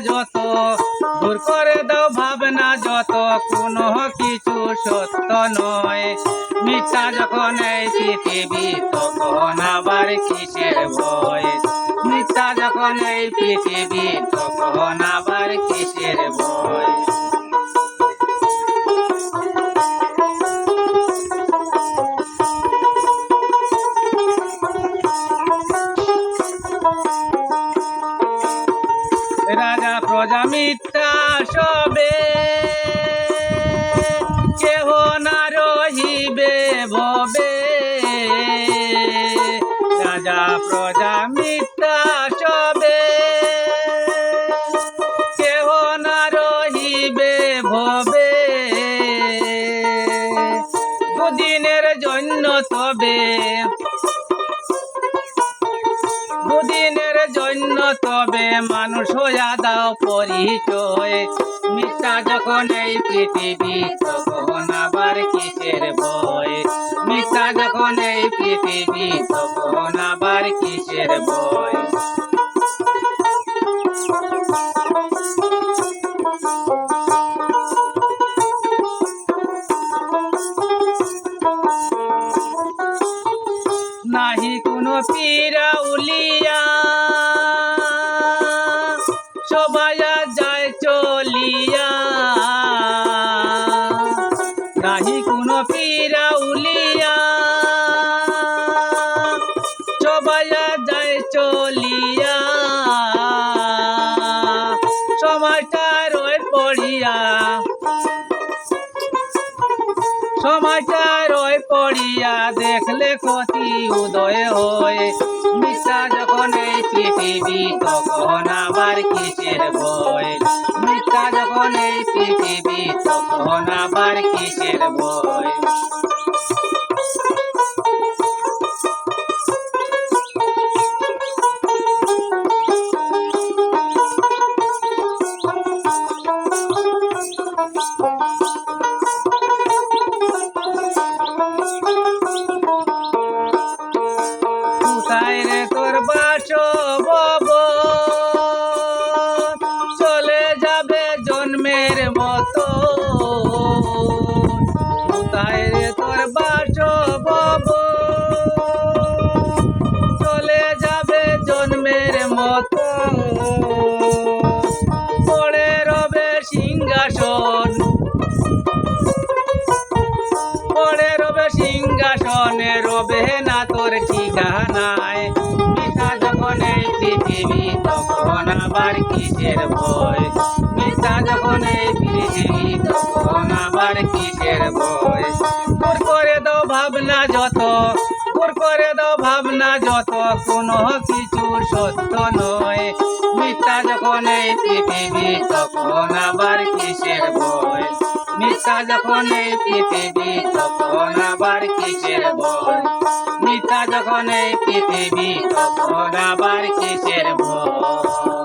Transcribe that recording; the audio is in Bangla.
যত, দূর করে দাও ভাবনা যত, কোনো কিছু সত্য নয়। মিথ্যা যখন এই পৃথিবী, তখন আবার কিসের ভয়? মিথ্যা যখন এই পৃথিবী, তখন আবার কিসের ভয়? প্রজা মিথ্যা সবে। কেহ না রহিবে ভবে। রাজা প্রজা মিথ্যা সবে। কেহ না রহিবে ভবে। তবে মানুষ হইয়া দাও পরিচয়। মিথ্যা যখন এই পৃথিবী তখন আবার কিসের ভয়? মিথ্যা যখন এই পৃথিবী তখন আবার কিসের ভয়? নাহি কোনো পীরা উলিয়া যায় চলিয়া। নাহি কোনো পীরা উলিয়া সবাই যায় চলিয়া। সময়টা রয়ে পড়িয়া। সমাচার ওই পড়িয়া, দেখলে ক্ষতি উদয় হয়। এই পৃথিবী তখন আবার কিসের বই মিথ্যা যখন এই পৃথিবী তখন আবার কিসের ভয়? পড়ে রবে সিংহাসন। পড়ে রবে সিংহাসনে, রবে না তোর ঠিকানায়। মিথ্যা যখন এই পৃথিবী, তখন আবার কিসের ভয়? মিথ্যা যখন এই পৃথিবী, তখন আবার কিসের ভয়? ভাবনা যত, কোনো কিছু সত্য নয়। মিথ্যা যখন এই পৃথিবী, তখন আবার কিসের ভয়? মিথ্যা যখন এই পৃথিবী, তখন আবার কিসের ভয়? মিথ্যা যখন এই পৃথিবী, তখন আবার কিসের ভয়?